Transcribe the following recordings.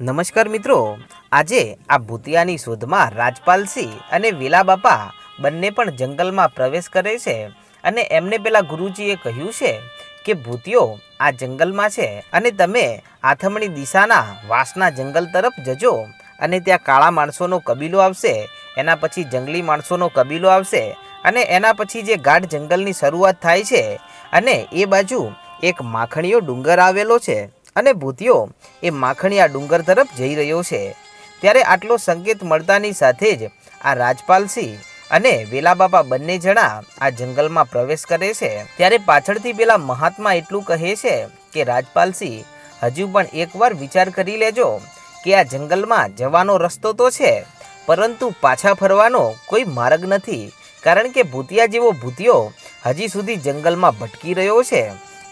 નમસ્કાર મિત્રો. આજે આ ભૂતિયાની શોધમાં રાજપાલસિંહ અને વેલા બાપા બંને પણ જંગલમાં પ્રવેશ કરે છે અને એમને પેલા ગુરુજીએ કહ્યું છે કે ભૂતિયો આ જંગલમાં છે અને તમે આથમણી દિશાના વાસના જંગલ તરફ જજો અને ત્યાં કાળા માણસોનો કબીલો આવશે, એના પછી જંગલી માણસોનો કબીલો આવશે અને એના પછી જે ગાઢ જંગલની શરૂઆત થાય છે અને એ બાજુ એક માખણીયો ડુંગર આવેલો છે. અને ભૂતિયો એ માખણીયા ડુંગર તરફ જઈ રહ્યો છે. ત્યારે આટલો સંકેત મળતાની સાથે જ આ રાજપાલસિંહ અને વેલાબાપા બંને જણા આ જંગલમાં પ્રવેશ કરે છે. ત્યારે પાછળથી પેલા મહાત્મા એટલું કહે છે કે રાજપાલસિંહ હજુ પણ એકવાર વિચાર કરી લેજો કે આ જંગલમાં જવાનો રસ્તો તો છે, પરંતુ પાછા ફરવાનો કોઈ માર્ગ નથી. કારણ કે ભૂતિયા જેવો ભૂતિયો હજી સુધી જંગલમાં ભટકી રહ્યો છે.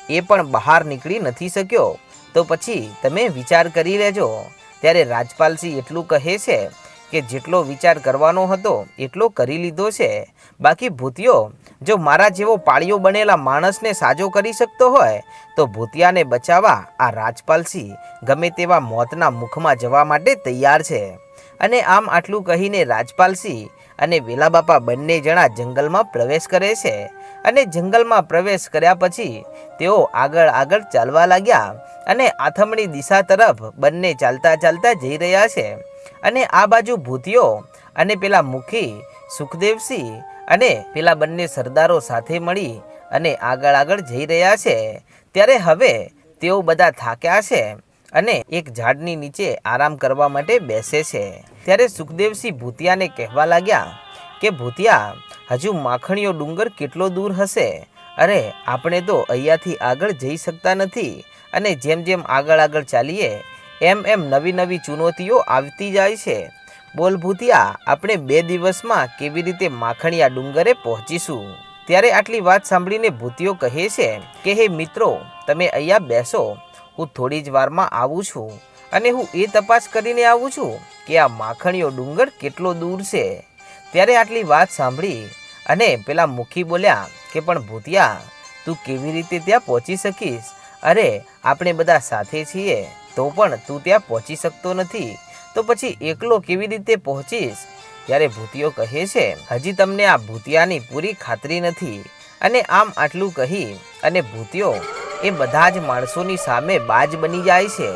એ પણ બહાર નીકળી નથી શક્યો. તો પછી તમે વિચાર કરી લેજો. ત્યારે રાજપાલસિંહ એટલું કહે છે કે જેટલો વિચાર કરવાનો હતો એટલો કરી લીધો છે. બાકી ભૂતિયો, જો મારા જેવો પાળીઓ બનેલા માણસને સાજો કરી શકતો હોય, તો ભૂતિયાને બચાવવા આ રાજપાલસિંહ ગમે તેવા મોતના મુખમાં જવા માટે તૈયાર છે. અને આમ આટલું કહીને રાજપાલસિંહ અને વેલાબાપા બંને જણા જંગલમાં પ્રવેશ કરે છે. અને જંગલમાં પ્રવેશ કર્યા પછી તેઓ આગળ આગળ ચાલવા લાગ્યા અને આથમણી દિશા તરફ બંને ચાલતા ચાલતા જઈ રહ્યા છે. અને આ બાજુ ભૂતિયો અને પેલા મુખી, સુખદેવસિંહ અને પેલા બંને સરદારો સાથે મળી અને આગળ આગળ જઈ રહ્યા છે. ત્યારે હવે તેઓ બધા થાક્યા છે અને એક ઝાડની નીચે આરામ કરવા માટે બેસે છે. ત્યારે સુખદેવસિંહ ભૂતિયાને કહેવા લાગ્યા કે ભૂતિયા, હજુ માખણીયો ડુંગર કેટલો દૂર હશે? અરે, આપણે તો અહીંયાથી આગળ જઈ શકતા નથી અને જેમ જેમ આગળ આગળ ચાલીએ, એમ એમ નવી નવી ચુનૌતીઓ આવતી જાય છે. બોલ ભૂતિયા, આપણે બે દિવસમાં કેવી રીતે માખણીયા ડુંગરે પહોંચીશું? ત્યારે આટલી વાત સાંભળીને ભૂતિયો કહે છે કે, હે મિત્રો, તમે અહીંયા બેસો. હું થોડી જ વારમાં આવું છું અને હું એ તપાસ કરીને આવું છું કે આ માખણીયો ડુંગર કેટલો દૂર છે. ત્યારે આટલી વાત સાંભળી અને પેલા મુખી બોલ્યા કે, પણ ભૂતિયા, તું કેવી રીતે ત્યાં પહોંચી શકીશ? અરે, આપણે બધા સાથે છીએ, તો પણ તું ત્યાં પહોંચી શકતો નથી. તો પછી એકલો કેવી રીતે પહોંચીશ? ત્યારે ભૂતિયો કહે છે, હજી તમને આ ભૂતિયાની પૂરી ખાતરી નથી. અને આમ આટલું કહી અને ભૂતિયો એ બધા જ માણસોની સામે બાજ બની જાય છે.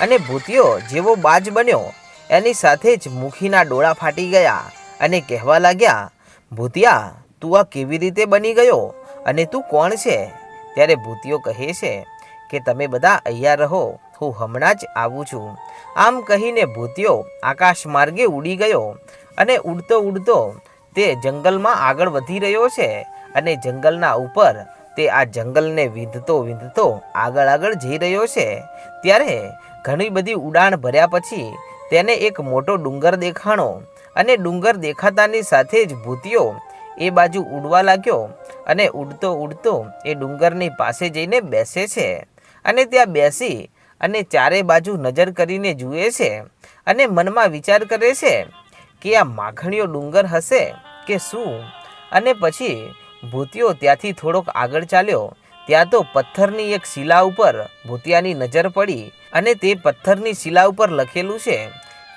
અને ભૂતિયો જેવો બાજ બન્યો, એની સાથે જ મુખીના ડોળા ફાટી ગયા. અને કહેવા લાગ્યા, ભૂતિયા, તું આ કેવી રીતે બની ગયો? અને તું કોણ છે? ત્યારે ભૂતિયો કહે છે કે, તમે બધા અહીંયા રહો, હું હમણાં જ આવું છું. આમ કહીને ભૂતિયો આકાશ માર્ગે ઉડી ગયો અને ઉડતો ઉડતો તે જંગલમાં આગળ વધી રહ્યો છે અને જંગલના ઉપર તે આ જંગલને વિંધતો વિંધતો આગળ આગળ જઈ રહ્યો છે. ત્યારે ઘણી બધી ઉડાણ ભર્યા પછી તેને એક મોટો ડુંગર દેખાણો અને ડુંગર દેખાતાની સાથે જ ભૂતિયો એ બાજુ ઉડવા લાગ્યો અને ઉડતો ઉડતો એ ડુંગરની પાસે જઈને બેસે છે અને ત્યાં બેસી અને ચારે બાજુ નજર કરીને જુએ છે અને મનમાં વિચાર કરે છે કે આ માખણીયો ડુંગર હશે કે શું? અને પછી ભૂતિયો ત્યાંથી થોડોક આગળ ચાલ્યો. ત્યાં તો પથ્થરની એક શિલા ઉપર ભૂતિયાની નજર પડી અને તે પથ્થરની શિલા ઉપર લખેલું છે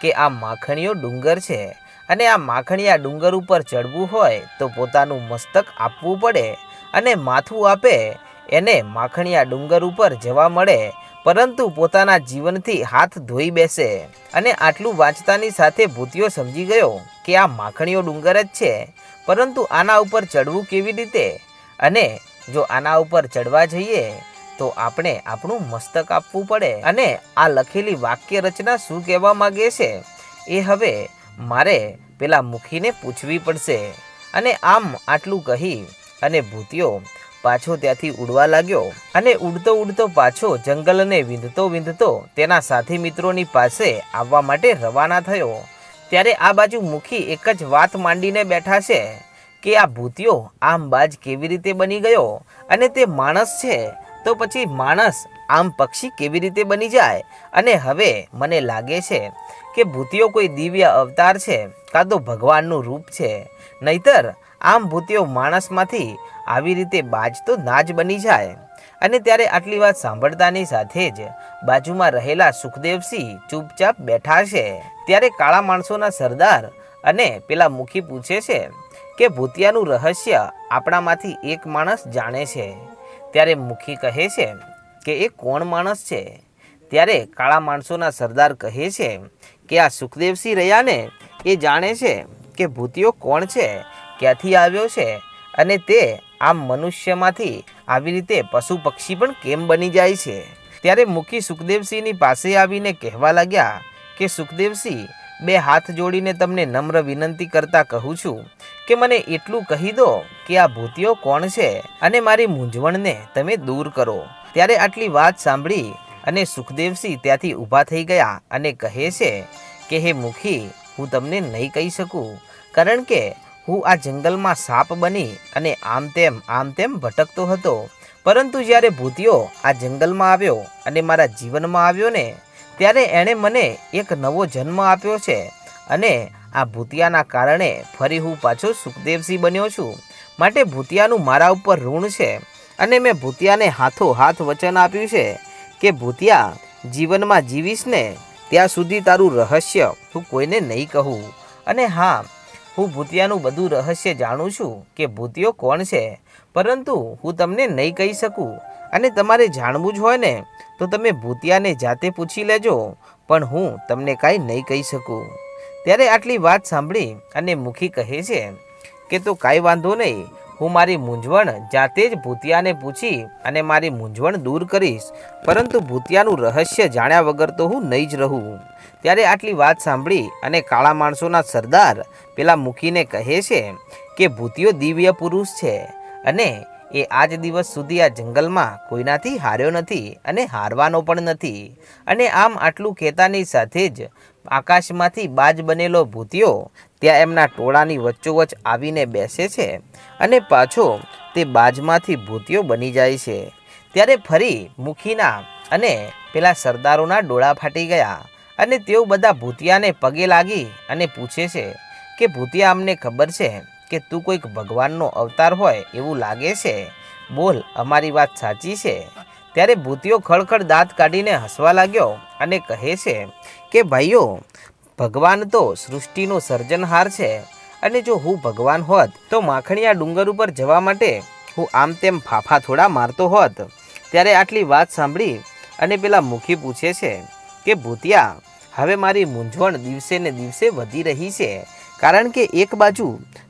કે આ માખણીયો ડુંગર છે અને આ માખણીયા ડુંગર ઉપર ચડવું હોય તો પોતાનું મસ્તક આપવું પડે અને માથું આપે. એને માખણીયા ડુંગર ઉપર જવા મળે, પરંતુ પોતાના જીવનથી હાથ ધોઈ બેસે. અને આટલું વાંચતાની સાથે ભૂતિયો સમજી ગયો કે આ માખણીયો ડુંગર જ છે, પરંતુ આના ઉપર ચડવું કેવી રીતે? અને જો આના ઉપર ચડવા જઈએ તો આપણે આપણું મસ્તક આપવું પડે અને આ લખેલી વાક્ય રચના શું કહેવા માંગે છે એ હવે મારે પેલા મુખીને પૂછવી પડશે. અને આમ આટલું કહી અને ભૂતિયો પાછો ત્યાંથી ઉડવા લાગ્યો અને ઉડતો ઉડતો પાછો જંગલને વિંધતો વિંધતો તેના સાથી મિત્રોની પાસે આવવા માટે રવાના થયો. ત્યારે આ બાજુ મુખી એક જ વાત માંડીને બેઠા છે કે આ ભૂતિયો આમ બાજ કેવી રીતે બની ગયો અને તે માણસ છે? તો પછી માણસ આમ પક્ષી કેવી રીતે બની જાય? અને હવે મને લાગે છે કે ભૂતિયો કોઈ દિવ્ય અવતાર છે કાં તો ભગવાનનું રૂપ છે. નહીતર આમ ભૂતિયો માણસમાંથી આવી રીતે બાજ તો ના જ બની જાય. અને ત્યારે આટલી વાત સાંભળતાની સાથે જ બાજુમાં રહેલા સુખદેવસિંહ ચૂપચાપ બેઠા છે. ત્યારે કાળા માણસોના સરદાર અને પેલા મુખી પૂછે છે કે ભૂતિયાનું રહસ્ય આપણામાંથી એક માણસ જાણે છે. ત્યારે મુખી કહે છે કે એ કોણ માણસ છે? ત્યારે કાળા માણસોના સરદાર કહે છે કે આ સુખદેવસિંહ રહ્યાને એ જાણે છે કે ભૂતિયો કોણ છે, ક્યાંથી આવ્યો છે અને તે આમ મનુષ્યમાંથી આવી રીતે પશુ પક્ષી પણ કેમ બની જાય છે? ત્યારે મુખી સુખદેવસિંહની પાસે આવીને કહેવા લાગ્યા કે, સુખદેવસિંહ, બે હાથ જોડીને તમને નમ્ર વિનંતી કરતા કહું છું કે મને એટલું કહી દો કે આ ભૂતિયો કોણ છે અને મારી મૂંઝવણને તમે દૂર કરો. ત્યારે આટલી વાત સાંભળી અને સુખદેવસિંહ ત્યાંથી ઊભા થઈ ગયા અને કહે છે કે, હે મુખી, હું તમને નહીં કહી શકું, કારણ કે હું આ જંગલમાં સાપ બની અને આમ તેમ આમ તેમ ભટકતો હતો. પરંતુ જ્યારે ભૂતિયો આ જંગલમાં આવ્યો અને મારા જીવનમાં આવ્યો ને ત્યારે એણે મને એક નવો જન્મ આપ્યો છે અને આ ભૂતિયાના કારણે ફરી હું પાછો સુખદેવસિંહ બન્યો છું. માટે ભૂતિયાનું મારા ઉપર ઋણ છે અને મેં ભૂતિયાને હાથો હાથ વચન આપ્યું છે કે, ભૂતિયા, જીવનમાં જીવીશ ને ત્યાં સુધી તારું રહસ્ય હું કોઈને નહીં કહું. અને હા, હું ભૂતિયાનું બધું રહસ્ય જાણું છું કે ભૂતિયો કોણ છે, પરંતુ હું તમને નહીં કહી શકું. અને તમારે જાણવું જ હોય ને, તો તમે ભૂતિયાને જાતે પૂછી લેજો, પણ હું તમને કાંઈ નહીં કહી શકું. ત્યારે આટલી વાત સાંભળી અને મુખી કહે છે કે તો કાંઈ વાંધો નહીં, હું મારી મૂંઝવણ જાતે જ ભૂતિયાને પૂછી અને મારી મૂંઝવણ દૂર કરીશ. પરંતુ ભૂતિયાનું રહસ્ય જાણ્યા વગર તો હું નહીં જ રહું. ત્યારે આટલી વાત સાંભળી અને કાળા માણસોના સરદાર પેલા મુખીને કહે છે કે ભૂતિયો દિવ્ય પુરુષ છે અને એ આજ દિવસ સુધી આ જંગલમાં કોઈનાથી હાર્યો નથી અને હારવાનો પણ નથી. અને આમ આટલું કહેતાની સાથે જ આકાશમાંથી બાજ બનેલો ભૂતિયો ત્યાં એમના ટોળાની વચ્ચોવચ્ચ આવીને બેસે છે અને પાછો તે બાજમાંથી ભૂતિયો બની જાય છે. ત્યારે ફરી મુખીના અને પેલા સરદારોના ડોળા ફાટી ગયા અને તેઓ બધા ભૂતિયાને પગે લાગી અને પૂછે છે કે, ભૂતિયા, અમને ખબર છે કે તું કોઈક ભગવાનનો અવતાર હોય એવું લાગે છે? બોલ, અમારી વાત સાચી છે. ત્યારે ભૂતિયો ખળખળ દાંત કાઢીને હસવા લાગ્યો અને કહે છે કે, ભાઈઓ, ભગવાન તો સૃષ્ટિનો સર્જનહાર છે અને જો હું ભગવાન હોત તો માખણીયા ડુંગર ઉપર જવા માટે હું આમ તેમ ફાફા થોડા મારતો હોત. ત્યારે આટલી વાત સાંભળી અને પેલા મુખી પૂછે છે કે, ભૂતિયા, હવે મારી મૂંઝવણ દિવસે ને દિવસે વધી રહી છે કારણ કે એક બાજુ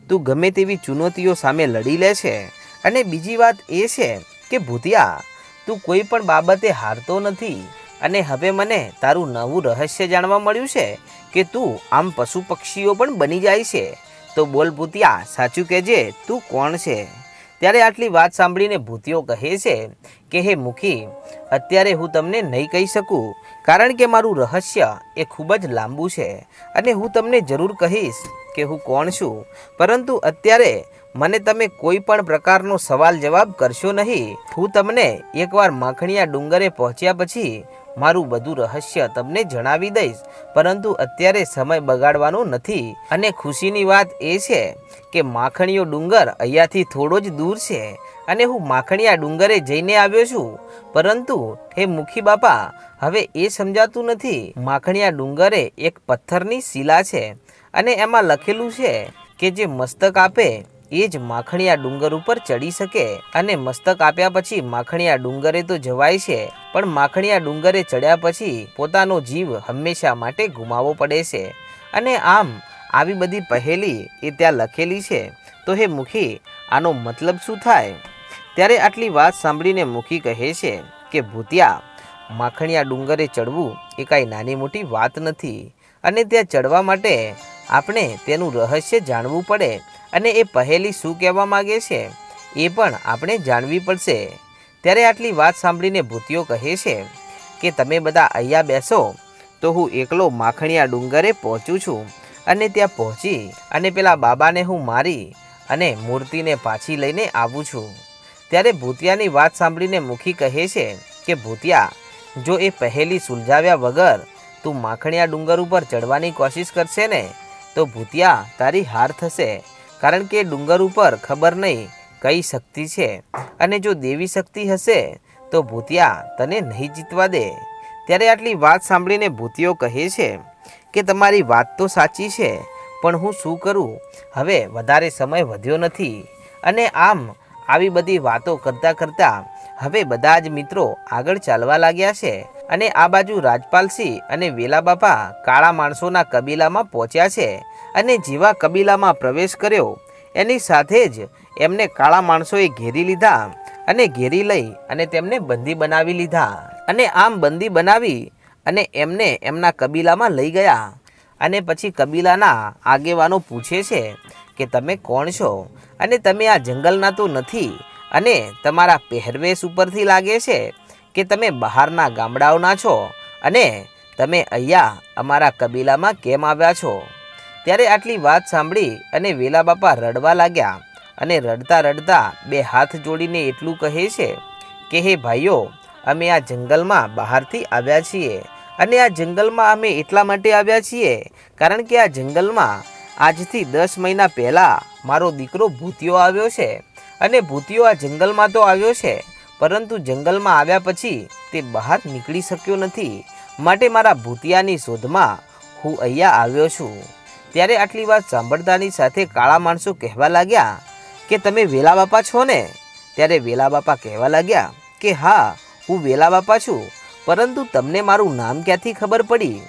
તું ગમે તેવી ચુનૌતીઓ સામે લડી લે છે અને બીજી વાત એ છે કે, ભૂતિયા તું કોઈ પણ બાબતે હારતો નથી. અને હવે મને તારું નવું રહસ્ય જાણવા મળ્યું છે કે તું આમ પશુ પક્ષીઓ પણ બની જાય છે. તો બોલ ભૂતિયા, સાચું કહેજે, તું કોણ છે? ત્યારે આટલી વાત સાંભળીને ભૂતિયો કહે છે કે, હે મુખી, અત્યારે હું તમને નહીં કહી શકું, કારણ કે મારું રહસ્ય એ ખૂબ જ લાંબુ છે. અને હું તમને જરૂર કહીશ કે હું કોણ છું. પરંતુ અત્યારે મને તમે કોઈ પણ પ્રકારનો સવાલ જવાબ કરશો નહીં. હું તમને એકવાર માખણીયા ડુંગરે પહોંચ્યા પછી મારું બધું રહસ્ય તમને જણાવી દઈશ. પરંતુ અત્યારે સમય બગાડવાનો નથી. અને ખુશીની વાત એ છે કે માખણીયો ડુંગર અહીંયાથી થોડો જ દૂર છે અને હું માખણીયા ડુંગરે જઈને આવ્યો છું. પરંતુ હે મુખી બાપા, હવે એ સમજાતું નથી. માખણીયા ડુંગરે એક પથ્થરની શિલા છે અને એમાં લખેલું છે કે જે મસ્તક આપે એ જ માખણીયા ડુંગર ઉપર ચડી શકે અને મસ્તક આપ્યા પછી માખણીયા ડુંગરે તો જવાય છે, પણ માખણીયા ડુંગરે ચડ્યા પછી પોતાનો જીવ હંમેશા માટે ગુમાવવો પડે છે. અને આમ, આવી બધી પહેલી એ ત્યાં લખેલી છે. તો હે મુખી, આનો મતલબ શું થાય? ત્યારે આટલી વાત સાંભળીને મુખી કહે છે કે, ભૂતિયા, માખણીયા ડુંગરે ચડવું એ કાંઈ નાની મોટી વાત નથી. અને ત્યાં ચડવા માટે આપણે તેનું રહસ્ય જાણવું પડે અને એ પહેલી શું કહેવા માગે છે, એ પણ આપણે જાણવી પડશે. ત્યારે આટલી વાત સાંભળીને ભૂતિયો કહે છે કે તમે બધા અહીંયા બેસો, તો હું એકલો માખણીયા ડુંગરે પહોંચું છું અને ત્યાં પહોંચી અને પેલા બાબાને હું મારી અને મૂર્તિને પાછી લઈને આવું છું. ત્યારે ભૂતિયાની વાત સાંભળીને મુખી કહે છે કે, ભૂતિયા, જો એ પહેલી સુલઝાવ્યા વગર તું માખણીયા ડુંગર ઉપર ચડવાની કોશિશ કરશે ને, તો ભૂતિયા, તારી હાર થશે. કારણ કે ડુંગર ઉપર ખબર નહીં કઈ શક્તિ છે. અને જો દેવી શક્તિ હશે, તો ભૂતિયા તને નહીં જીતવા દે. ત્યારે આટલી વાત સાંભળીને ભૂતિયો કહે છે કે, તમારી વાત તો સાચી છે, પણ હું શું કરું? હવે વધારે સમય વધ્યો નથી. અને આમ આવી બધી વાતો કરતાં કરતાં હવે બધા જ મિત્રો આગળ ચાલવા લાગ્યા છે. અને આ બાજુ રાજપાલસિંહ અને વેલા બાપા કાળા માણસોના કબીલામાં પહોંચ્યા છે અને જેવા કબીલામાં પ્રવેશ કર્યો, એની સાથે જ એમને કાળા માણસોએ ઘેરી લીધા અને ઘેરી લઈ અને તેમને બંદી બનાવી લીધા. અને આમ બંદી બનાવી અને એમને એમના કબીલામાં લઈ ગયા. અને પછી કબીલાના આગેવાનો પૂછે છે કે તમે કોણ છો? અને તમે આ જંગલના તો નથી અને તમારા પહેરવેશ ઉપરથી લાગે છે કે તમે બહારના ગામડાઓના છો અને તમે અહીંયા અમારા કબીલામાં કેમ આવ્યા છો? ત્યારે આટલી વાત સાંભળી અને વેલા બાપા રડવા લાગ્યા અને રડતા રડતા બે હાથ જોડીને એટલું કહે છે કે, હે ભાઈઓ, અમે આ જંગલમાં બહારથી આવ્યા છીએ અને આ જંગલમાં અમે એટલા માટે આવ્યા છીએ કારણ કે આ જંગલમાં આજથી દસ મહિના પહેલાં મારો દીકરો ભૂતિયો આવ્યો છે અને ભૂતિયો આ જંગલમાં તો આવ્યો છે પરંતુ જંગલમાં આવ્યા પછી તે બહાર નીકળી શક્યો નથી. માટે મારા ભૂતિયાની શોધમાં હું અહીંયા આવ્યો છું. ત્યારે આટલી વાત સાંભળતાની સાથે કાળા માણસો કહેવા લાગ્યા કે તમે વેલા બાપા છો ને? ત્યારે વેલા બાપા કહેવા લાગ્યા કે હા, હું વેલા બાપા છું, પરંતુ તમને મારું નામ ક્યાંથી ખબર પડી?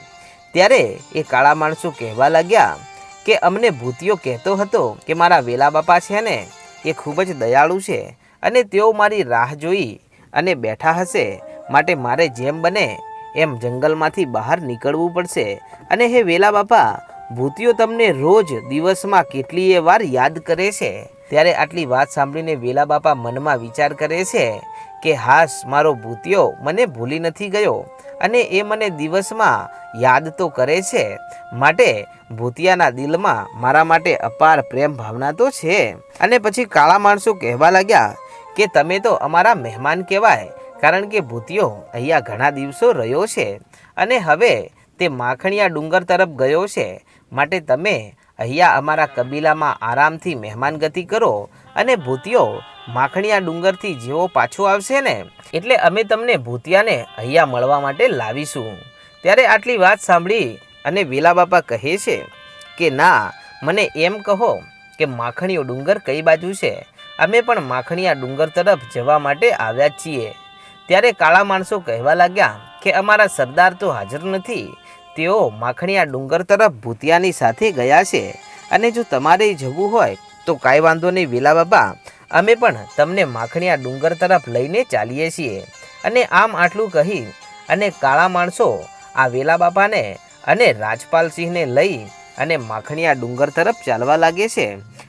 ત્યારે એ કાળા માણસો કહેવા લાગ્યા કે અમને ભૂતિયો કહેતો હતો કે મારા વેલા બાપા છે ને, એ ખૂબ જ દયાળુ છે અને તેઓ મારી રાહ જોઈ અને બેઠા હશે. માટે મારે જેમ બને એમ જંગલમાંથી બહાર નીકળવું પડશે. અને હે વેલા બાપા ભૂતિયો તમને રોજ દિવસમાં કેટલીય વાર યાદ કરે છે? ત્યારે આટલી વાત સાંભળીને વેલા બાપા મનમાં વિચાર કરે છે કે, હાશ, મારો ભૂતિયો મને ભૂલી નથી ગયો. અને એ મને દિવસમાં યાદ તો કરે છે. માટે ભૂતિયાના દિલમાં મારા માટે અપાર પ્રેમ ભાવના તો છે. અને પછી કાળા માણસો કહેવા લાગ્યા કે તમે તો અમારા મહેમાન કહેવાય, કારણ કે ભૂતિયો અહીંયા ઘણા દિવસો રહ્યો છે અને હવે તે માખણિયા ડુંગર તરફ ગયો છે. માટે તમે અહીંયા અમારા કબીલામાં આરામથી મહેમાન ગતિ કરો અને ભૂતિયો માખણિયા ડુંગરથી જેવો પાછો આવશે ને, એટલે અમે તમને ભૂતિયાને અહીંયા મળવા માટે લાવીશું. ત્યારે આટલી વાત સાંભળી અને વેલા બાપા કહે છે કે, ના, મને એમ કહો કે માખણીઓ ડુંગર કઈ બાજુ છે? અમે પણ માખણીયા ડુંગર તરફ જવા માટે આવ્યા છીએ. ત્યારે કાળા માણસો કહેવા લાગ્યા કે અમારા સરદાર તો હાજર નથી. તેઓ માખણીયા ડુંગર તરફ ભૂતિયાની સાથે ગયા છે અને જો તમારે જવું હોય તો કાંઈ વાંધો નહીં વેલા બાબા, અમે પણ તમને માખણીયા ડુંગર તરફ લઈને ચાલીએ છીએ. અને આમ આટલું કહી અને કાળા માણસો આ વેલા બાપાને અને રાજપાલસિંહને લઈ અને માખણીયા ડુંગર તરફ ચાલવા લાગે છે.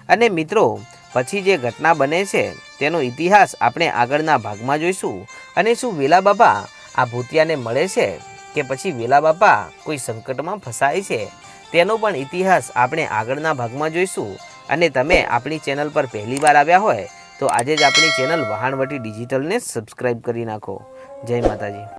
અને મિત્રો પછી જે ઘટના બને છે, તેનો ઇતિહાસ આપણે આગળના ભાગમાં જોઈશું. અને શું વેલા બાપા આ ભૂતિયાને મળે છે કે પછી વેલા બાપા કોઈ સંકટમાં ફસાય છે, તેનો પણ ઇતિહાસ આપણે આગળના ભાગમાં જોઈશું. અને તમે આપણી ચેનલ પર પહેલીવાર આવ્યા હોય, તો આજે જ આપણી ચેનલ વહાણવટી ડિજિટલને સબસ્ક્રાઈબ કરી નાખો. જય માતાજી.